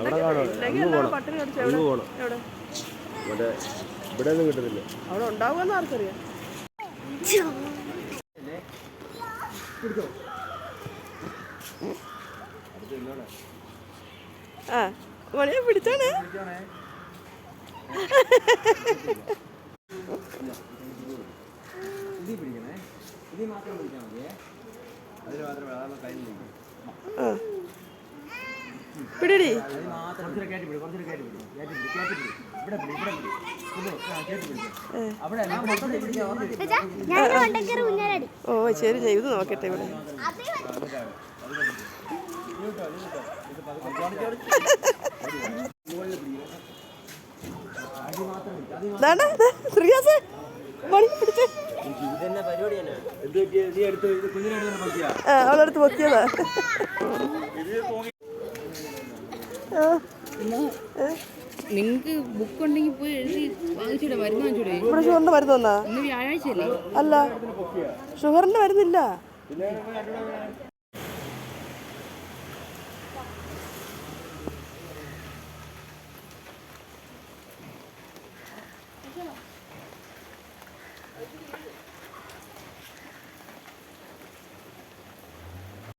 അവിടെ കാണും. എല്ലാം പോണം. എവിടെ? പോണം. മറ്റേ ഇവിടെ ഒന്നും കിട്ടുന്നില്ല. അവിടെ ഉണ്ടാവുമെന്ന് ആർക്കറിയാം? ആ മണിയെ പിടിച്ചാണ്. ആ. പിടിടി. ഓ ശരി ചെയ്തു നോക്കട്ടെ ഇവിടെ. ശ്രീയാസേ, പിടിച്ചേ. അവളെടുത്ത് പൊക്കിയതാ. നിങ്ങക്ക് ബുക്ക് ഉണ്ടെങ്കിൽ പോയി എഴുതി വാങ്ങിച്ചൂടെ മരുന്ന് വാങ്ങിച്ചൂടെ? ഇവിടെ ഷുഗറിന്റെ മരുന്ന് വന്നാ ഇന്ന് വ്യാഴാഴ്ചയല്ലേ? അല്ല ഷുഗറിന്റെ മരുന്നില്ല.